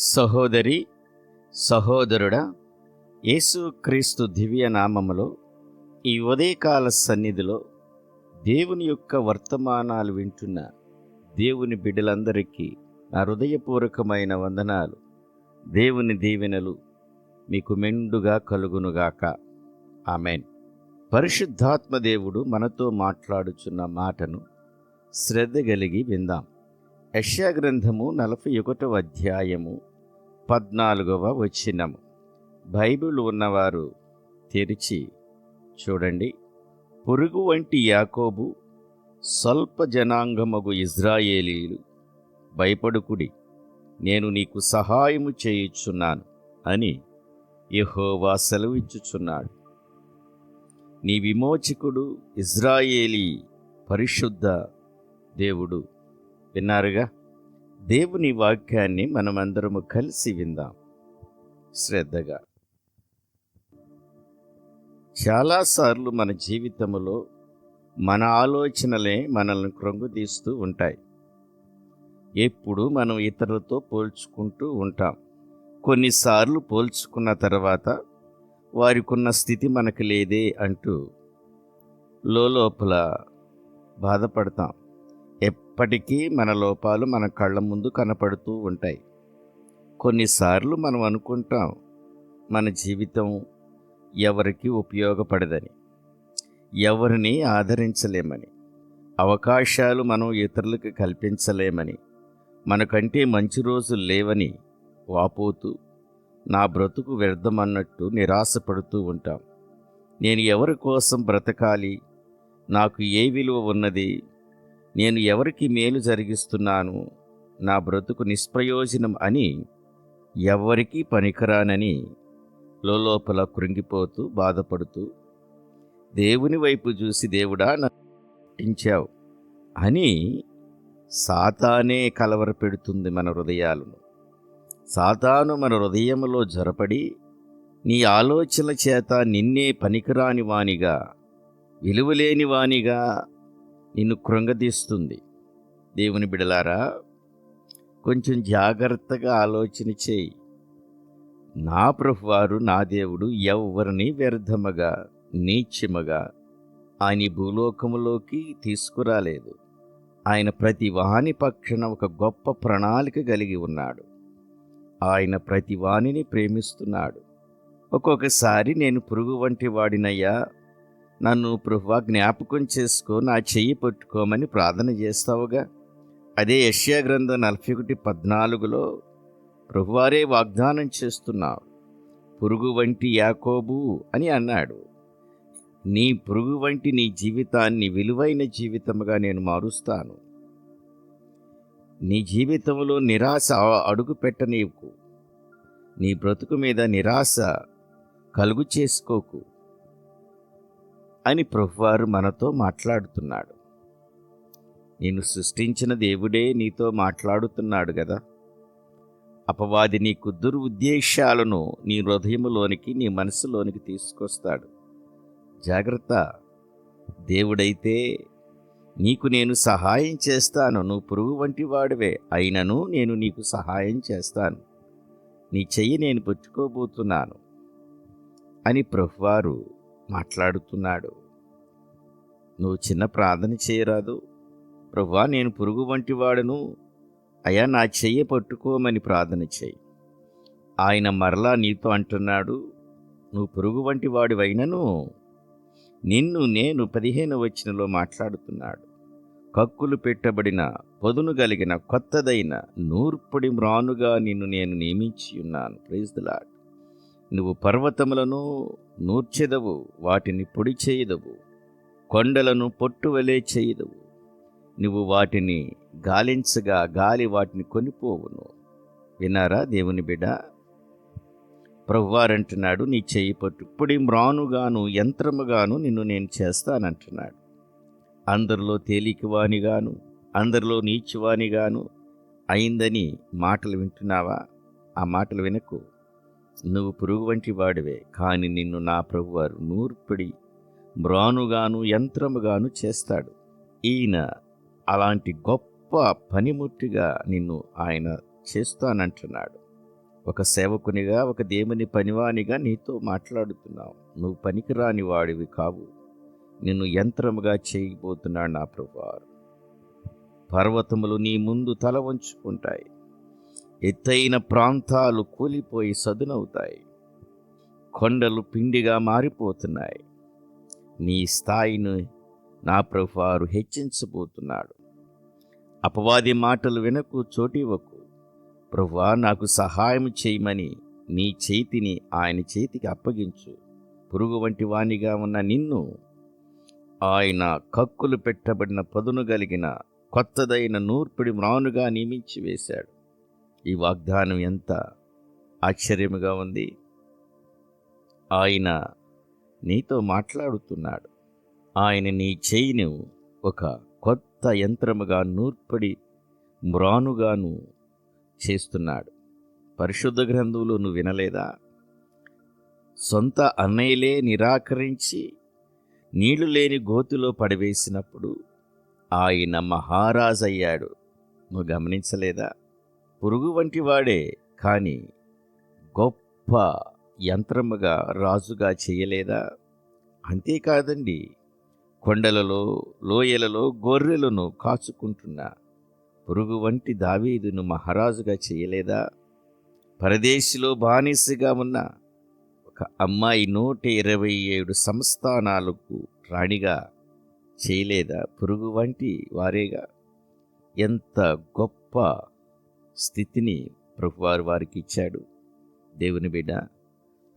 సహోదరి సహోదరుడా యేసుక్రీస్తు దివ్య నామములో ఈ ఉదయకాల సన్నిధిలో దేవుని యొక్క వర్తమానాలు వింటున్న దేవుని బిడ్డలందరికీ నా హృదయపూర్వకమైన వందనాలు. దేవుని దీవెనలు మీకు మెండుగా కలుగునుగాక. ఆమెన్. పరిశుద్ధాత్మ దేవుడు మనతో మాట్లాడుచున్న మాటను శ్రద్ధ కలిగి విందాం. యష్యా గ్రంథము నలభై ఒకటవ అధ్యాయము పద్నాలుగవ వచ్చినము బైబిల్ ఉన్నవారు తెరిచి చూడండి. పురుగు వంటి యాకోబు స్వల్ప జనాంగమగు ఇజ్రాయేలీలు భయపడుకుడి నేను నీకు సహాయము చేయుచున్నాను అని యహోవా సెలవిచ్చుచున్నాడు. నీ విమోచకుడు ఇజ్రాయేలీ పరిశుద్ధ దేవుడు. విన్నారుగా? దేవుని వాక్యాన్ని మనమందరము కలిసి విందాం. శ్రద్ధగా. చాలాసార్లు మన జీవితంలో మన ఆలోచనలే మనల్ని క్రొంగుదీస్తూ ఉంటాయి. ఎప్పుడు మనం ఇతరులతో పోల్చుకుంటూ ఉంటాం. కొన్నిసార్లు పోల్చుకున్న తర్వాత వారికున్న స్థితి మనకు లేదే అంటూ లోపల బాధపడతాం. ఇప్పటికీ మన లోపాలు మన కళ్ళ ముందు కనపడుతూ ఉంటాయి. కొన్నిసార్లు మనం అనుకుంటాం మన జీవితం ఎవరికి ఉపయోగపడదని ఎవరిని ఆదరించలేమని అవకాశాలు మనం ఇతరులకు కల్పించలేమని మనకంటే మంచి రోజులు లేవని వాపోతూ నా బ్రతుకు వ్యర్థమన్నట్టు నిరాశపడుతూ ఉంటాం. నేను ఎవరి కోసం బ్రతకాలి? నాకు ఏ విలువ ఉన్నది? నేను ఎవరికి మేలు జరిగిస్తున్నాను? నా బ్రతుకు నిష్ప్రయోజనం అని ఎవరికీ పనికిరానని లోపల కృంగిపోతూ బాధపడుతూ దేవుని వైపు చూసి దేవుడా నటించావు అని సాతానే కలవరపెడుతుంది మన హృదయాలను. సాతాను మన హృదయంలో జొరపడి నీ ఆలోచనల చేత నిన్నే పనికిరాని వానిగా విలువలేని వానిగా నిన్ను కృంగదీస్తుంది. దేవుని బిడలారా కొంచెం జాగ్రత్తగా ఆలోచన చేయి. నా ప్రభువారు నా దేవుడు ఎవ్వరిని వ్యర్థముగా నీచ్యముగా ఆయన భూలోకములోకి తీసుకురాలేదు. ఆయన ప్రతి వాని పక్షన ఒక గొప్ప ప్రణాళిక కలిగి ఉన్నాడు. ఆయన ప్రతి వానిని ప్రేమిస్తున్నాడు. ఒక్కొక్కసారి నేను పురుగు వంటి వాడినయ్యా నన్ను ప్రభువా జ్ఞాపకం చేసుకో నా చెయ్యి పట్టుకోమని ప్రార్థన చేస్తావుగా. అదే యష్యా గ్రంథం నలభై ఒకటి పద్నాలుగులో ప్రభువారే వాగ్దానం చేస్తున్నావు. పురుగు వంటి యాకోబు అని అన్నాడు. నీ పురుగు వంటి నీ జీవితాన్ని విలువైన జీవితముగా నేను మారుస్తాను. నీ జీవితంలో నిరాశ అడుగు పెట్టనీకు. నీ బ్రతుకు మీద నిరాశ కలుగు చేసుకోకు. అని ప్రభువారు మనతో మాట్లాడుతున్నాడు. నేను సృష్టించిన దేవుడే నీతో మాట్లాడుతున్నాడు కదా. అపవాది నీ దురుద్దేశాలను నీ హృదయంలోనికి నీ మనసులోనికి తీసుకొస్తాడు. జాగ్రత్త. దేవుడైతే నీకు నేను సహాయం చేస్తాను. నువ్వు పురుగు వంటి వాడివే. అయినను నేను నీకు సహాయం చేస్తాను. నీ చెయ్యి నేను పుచ్చుకోబోతున్నాను అని ప్రభువారు మాట్లాడుతున్నాడు. నువ్వు చిన్న ప్రార్థన చేయరాదు. ప్రభువా నేను పురుగు వంటి వాడును. అయా నా చెయ్యి పట్టుకోమని ప్రార్థన చేయి. ఆయన మరలా నీతో అంటున్నాడు నువ్వు పురుగు వంటి వాడివైనను? నిన్ను నేను పదిహేను వచ్చినలో మాట్లాడుతున్నాడు. కక్కులు పెట్టబడిన పొదును కలిగిన కొత్తదైన నూర్పుడి మ్రానుగా నిన్ను నేను నియమించి ఉన్నాను. ప్రైజ్లాడ్ నువ్వు పర్వతములను నూర్చెదవు వాటిని పొడి చేయదవు. కొండలను పొట్టువలే చేయదువు. నువ్వు వాటిని గాలించగా గాలి వాటిని కొనిపోవును. వినారా దేవుని బిడ ప్రభువారంటున్నాడు నీ చేయి పట్టు. ఇప్పుడు మ్రానుగాను యంత్రముగాను నిన్ను నేను చేస్తానంటున్నాడు. అందరిలో తేలికవానిగాను అందరిలో నీచువానిగాను అయిందని మాటలు వింటున్నావా? ఆ మాటలు వినకు. నువ్వు పురుగు వంటి వాడివే కానీ నిన్ను నా ప్రభువారు నూర్పిడి మ్రానుగాను యంత్రముగాను చేస్తాడు. ఈయన అలాంటి గొప్ప పనిముట్టిగా నిన్ను ఆయన చేస్తానంటున్నాడు. ఒక సేవకునిగా ఒక దేవుని పనివానిగా నీతో మాట్లాడుతున్నావు. నువ్వు పనికిరాని వాడివి కావు. నిన్ను యంత్రముగా చేయబోతున్నాడు నా ప్రభువారు. పర్వతములు నీ ముందు తల వంచుకుంటాయి. ఎత్తైన ప్రాంతాలు కూలిపోయి సదునవుతాయి. కొండలు పిండిగా మారిపోతున్నాయి. నీ స్థాయిని నా ప్రభువారు హెచ్చించబోతున్నాడు. అపవాది మాటలు వినకు చోటివ్వకు. ప్రభువా నాకు సహాయం చేయమని నీ చేతిని ఆయన చేతికి అప్పగించు. పురుగు వంటి వానిగా ఉన్న నిన్ను ఆయన కక్కులు పెట్టబడిన పదును కలిగిన కొత్తదైన నూర్పిడి మ్రానుగా నియమించి వేశాడు. ఈ వాగ్దానం ఎంత ఆశ్చర్యముగా ఉంది. ఆయన నీతో మాట్లాడుతున్నాడు. ఆయన నీ చేయిను ఒక కొత్త యంత్రముగా నూర్పడి మ్రానుగాను చేస్తున్నాడు. పరిశుద్ధ గ్రంథంలో నువ్వు వినలేదా? సొంత అన్నయ్యలే నిరాకరించి నీళ్ళు లేని గోతిలో పడివేసినప్పుడు ఆయన మహారాజు అయ్యాడు నువ్వు గమనించలేదా? పురుగు వంటి వాడే కానీ గొప్ప యంత్రముగా రాజుగా చేయలేదా? అంతేకాదండి. కొండలలో లోయలలో గొర్రెలను కాచుకుంటున్న పురుగు వంటి దావీదును మహారాజుగా చేయలేదా? పరదేశిలో బానిసగా ఉన్న ఒక అమ్మాయి నూట ఇరవై ఏడు సంస్థానాలకు రాణిగా చేయలేదా? పురుగు వంటి వారేగా? ఎంత గొప్ప స్థితిని ప్రభువారు వారికి ఇచ్చాడు. దేవుని బిడ్డ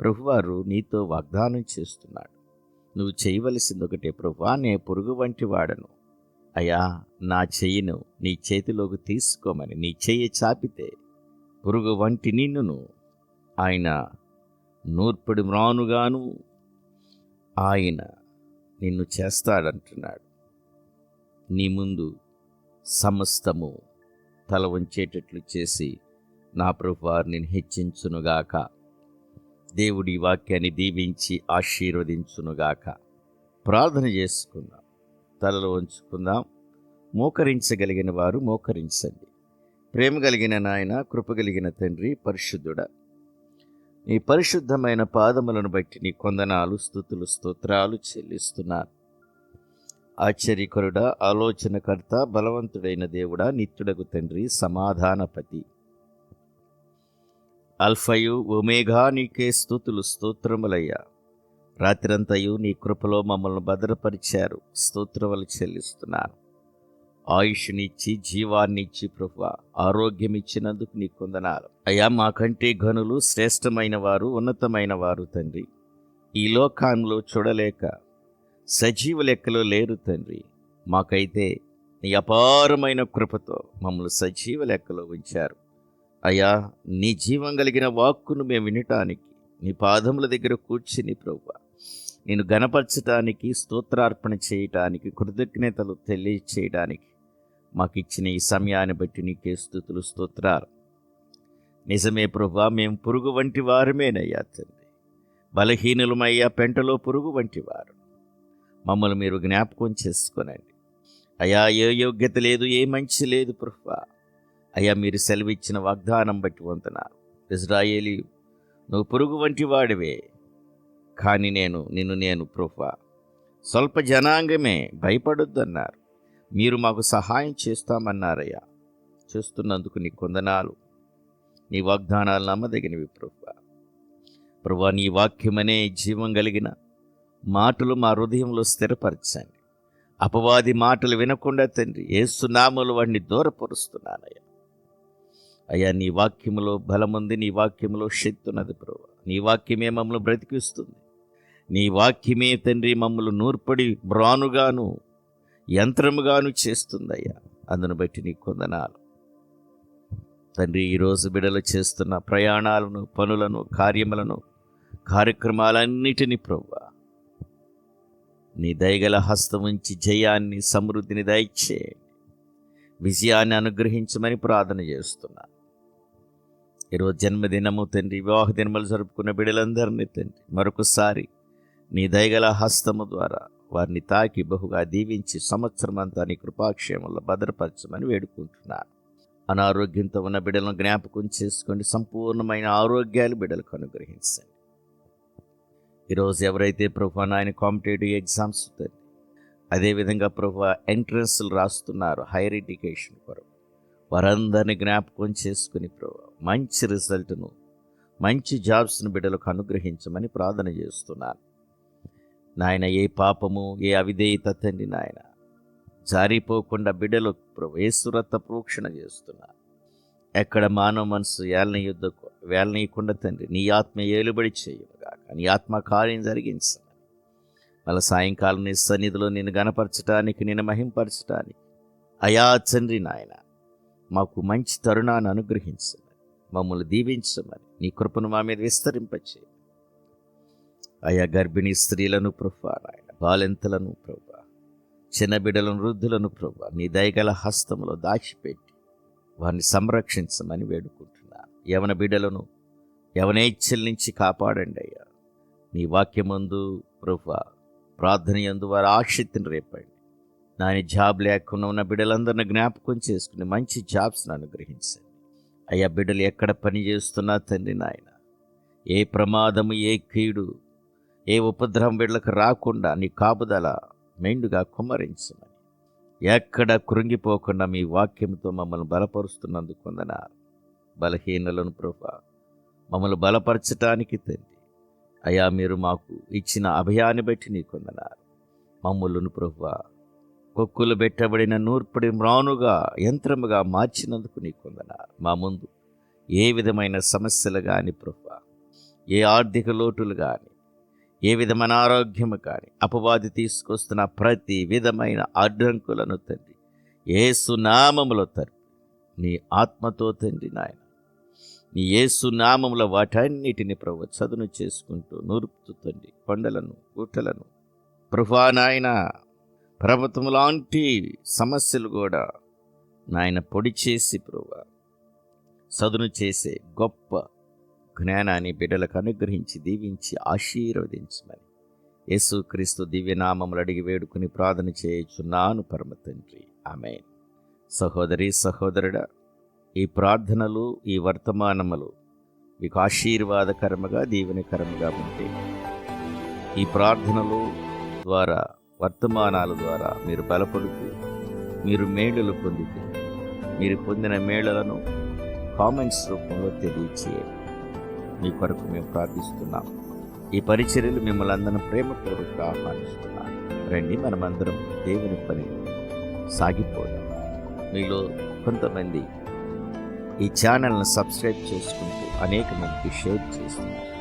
ప్రభువారు నీతో వాగ్దానం చేస్తున్నాడు. నువ్వు చేయవలసింది ఒకటే ప్రభువా నే పురుగు వంటి వాడను. అయ్యా నా చెయ్యిను నీ చేతిలోకి తీసుకోమని నీ చెయ్యి చాపితే పురుగు వంటి నిన్నును ఆయన నూర్పుడి మ్రానుగాను ఆయన నిన్ను చేస్తాడంటున్నాడు. నీ ముందు సమస్తము తల వంచేటట్లు చేసి నా ప్రభు వారిని హెచ్చించునుగాక. దేవుడి వాక్యాన్ని దీవించి ఆశీర్వదించునుగాక. ప్రార్థన చేసుకుందాం. తలలో ఉంచుకుందాం. మోకరించగలిగిన వారు మోకరించండి. ప్రేమ కలిగిన నాయన కృప కలిగిన తండ్రి పరిశుద్ధుడ. నీ పరిశుద్ధమైన పాదములను బట్టి నీ కొందనాలు స్థుతులు స్తోత్రాలు చెల్లిస్తున్నాను. ఆశ్చర్యకరుడా ఆలోచనకర్త బలవంతుడైన దేవుడా నిత్యుడకు తండ్రి సమాధానపతి. అల్ఫయు ఒమేఘా నీకే స్థుతులు స్తోత్రములయ్యా. రాత్రంతయు నీ కృపలో మమ్మల్ని భద్రపరిచారు. స్తోత్రములు చెల్లిస్తున్నాను. ఆయుష్నిచ్చి జీవాన్నిచ్చి ప్రభు ఆరోగ్యం ఇచ్చినందుకు నీ కొందనాలు అయ్యా మాకంటే ఘనులు శ్రేష్టమైన వారు ఉన్నతమైన వారు తండ్రి. ఈ లోకంలో చూడలేక సజీవ లెక్కలో లేరు తండ్రి. మాకైతే నీ అపారమైన కృపతో మమ్మల్ని సజీవ లెక్కలో ఉంచారు. అయ్యా నీ జీవం కలిగిన వాక్కును మేము వినటానికి నీ పాదముల దగ్గర కూర్చుని ప్రభు నేను గనపరచటానికి స్తోత్రార్పణ చేయటానికి కృతజ్ఞతలు తెలియచేయడానికి మాకు ఇచ్చిన ఈ సమయాన్ని బట్టి నీకే స్థుతులు స్తోత్రాలు. నిజమే ప్రభా మేము పురుగు వంటి వారమేనయ్యా తండ్రి. బలహీనులమయ్యా పెంటలో పురుగు వంటి వారు. మమ్మల్ని మీరు జ్ఞాపకం చేసుకోనండి. అయ్యా ఏ యోగ్యత లేదు ఏ మంచి లేదు ప్రభా అయ్యా మీరు సెలవిచ్చిన వాగ్దానం బట్టి వంతున ఇజ్రాయేలీ నువ్వు పురుగు వంటి వాడివే. కానీ నేను నిన్ను నేను ప్రూఫా స్వల్ప జనాంగమే భయపడొద్దన్నారు. మీరు మాకు సహాయం చేస్తామన్నారయ్యా. చేస్తున్నందుకు నీ కొందనాలు నీ వాగ్దానాలు నమ్మదగినవి ప్రభా ప్రభా నీ వాక్యమనే జీవం కలిగిన మాటలు మా హృదయంలో స్థిరపరచండి. అపవాది మాటలు వినకుండా తండ్రి ఏసునామలు వాడిని దూరపరుస్తున్నానయ్యా. అయ్యా నీ వాక్యములో బలముంది నీ వాక్యములో శక్తి ఉన్నది ప్రభు. నీ వాక్యమే మమ్మల్ని బ్రతికిస్తుంది. నీ వాక్యమే తండ్రి మమ్మల్ని నూర్పడి బ్రానుగాను యంత్రముగాను చేస్తుందయ్యా. అందును బట్టి నీ కొందనాలు. తండ్రి ఈరోజు బిడలు చేస్తున్న ప్రయాణాలను పనులను కార్యములను కార్యక్రమాలన్నిటినీ ప్రభు నీ దయగల హస్తం ఉంచి జయాన్ని సమృద్ధిని దయచేయండి విజయాన్ని అనుగ్రహించమని ప్రార్థన చేస్తున్నాను ఈరోజు జన్మదినము తండ్రి వివాహ దినములు జరుపుకున్న బిడ్డలందరినీ తండ్రి మరొకసారి నీ దయగల హస్తము ద్వారా వారిని తాకి బహుగా దీవించి సంవత్సరం అంతా నీ కృపాక్షేమంలో భద్రపరచమని వేడుకుంటున్నాను. అనారోగ్యంతో ఉన్న బిడ్డలను జ్ఞాపకం చేసుకోండి. సంపూర్ణమైన ఆరోగ్యాలు బిడ్డలకు అనుగ్రహించండి. ఈరోజు ఎవరైతే ప్రభు నాయన కాంపిటేటివ్ ఎగ్జామ్స్ తండ్రి అదేవిధంగా ప్రభు ఎంట్రన్స్లు రాస్తున్నారు హైయర్ ఎడ్యుకేషన్ కొరకు వారందరిని జ్ఞాపకం చేసుకుని ప్రభు మంచి రిజల్ట్ను మంచి జాబ్స్ను బిడ్డలకు అనుగ్రహించమని ప్రార్థన చేస్తున్నాను. నాయన ఏ పాపము ఏ అవిధేయత తండ్రి నాయన జారిపోకుండా బిడ్డలు ప్రభు ఏసురత్త ప్రోక్షణ చేస్తున్నా. ఎక్కడ మానవ మనసు వేలన యుద్ధకు వేలనీయకుండా తండ్రి నీ ఆత్మ ఏలుబడి చేయునుగాక నీ ఆత్మ కార్యం జరిగించమని. మళ్ళీ సాయంకాలం నీ సన్నిధిలో నేను గనపరచటానికి నేను మహింపరచడానికి అయా తండ్రి నాయన మాకు మంచి తరుణాన్ని అనుగ్రహించు. మమ్మల్ని దీవించమని నీ కృపను మా మీద విస్తరింపచే అయా గర్భిణీ స్త్రీలను ప్రభా నాయన బాలెంతలను ప్రభా చిన్న బిడ్డలను వృద్ధులను ప్రభా నీ దయగల హస్తంలో దాచిపెట్టి వారిని సంరక్షించమని వేడుకుంటున్నాను యవన బిడ్డలను యవనేచ్ఛల నుంచి కాపాడండి అయ్యా. నీ వాక్యమందు ప్రభా ప్రార్థన యందు వారి ఆశక్తిని రేపండి. నాని జాబ్ లేకుండా ఉన్న బిడ్డలందరిని జ్ఞాపకం చేసుకుని మంచి జాబ్స్ను అనుగ్రహించండి అయ్యా బిడ్డలు ఎక్కడ పని చేస్తున్నా తండ్రి నాయన ఏ ప్రమాదము ఏ కీడు ఏ ఉపద్రవం బిడ్డలకు రాకుండా నీ కాపుదల మెండుగా కుమ్మరించమని. ఎక్కడ కృంగిపోకుండా మీ వాక్యంతో మమ్మల్ని బలపరుస్తున్నందుకు వందనాలు. బలహీనలను ప్రభా మమ్మల్ని బలపరచటానికి తండ్రి. అయా మీరు మాకు ఇచ్చిన అభయాన్ని బట్టి నీ కొందనారు మమ్మల్ని ప్రభా కొక్కులు పెట్టబడిన నూర్పడి మ్రానుగా యంత్రముగా మార్చినందుకు నీ మా ముందు ఏ విధమైన సమస్యలు కానీ ప్రభు ఏ ఆర్థిక లోటులు కానీ ఏ విధమైన ఆరోగ్యము కానీ అపవాది తీసుకొస్తున్న ప్రతి విధమైన అడ్డంకులను తండ్రి ఏసునామములు తండ్రి నీ ఆత్మతో తండ్రి నాయన నీ ఏసు నామముల వాటన్నిటిని ప్రభు చదును చేసుకుంటూ నూరుపుతూ తండ్రి కొండలను గుట్టలను ప్రభా నాయన ప్రభుత్వం లాంటి సమస్యలు కూడా నాయన పొడి చేసి ప్రభు సదును చేసే గొప్ప జ్ఞానాన్ని బిడ్డలకు అనుగ్రహించి దీవించి ఆశీర్వదించమని యేసుక్రీస్తు దివ్యనామములు అడిగి వేడుకుని ప్రార్థన చేయుచున్నాను పరమ తండ్రి. ఆమె సహోదరి సహోదరుడా ఈ ప్రార్థనలు ఈ వర్తమానములు మీకు ఆశీర్వాదకరముగా దీవెనకరముగా ఉంటే ఈ ప్రార్థనలు ద్వారా వర్తమానాల ద్వారా మీరు బలపడుతూ మీరు మేలులు పొందితే మీరు పొందిన మేళలను కామెంట్స్ రూపంలో తెలియచేయండి. మీ కొరకు మేము ప్రార్థిస్తున్నాం. ఈ పరిచర్యలు మిమ్మల్ని అందరం ప్రేమపూర్వక ఆహ్వానిస్తున్నాం రండి మనమందరం దేవుని పని సాగిపోదాం. మీలో కొంతమంది ఈ ఛానల్ను సబ్స్క్రైబ్ చేసుకుంటూ అనేక మందికి షేర్ చేస్తున్నారు.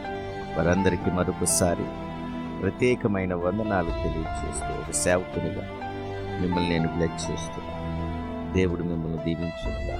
వారందరికీ మరొకసారి ప్రత్యేకమైన వందనాలు తెలియజేస్తూ ఒక సేవకునిగా మిమ్మల్ని నేను బ్లెస్ చేస్తున్నాను. దేవుడు మిమ్మల్ని దీవించుగా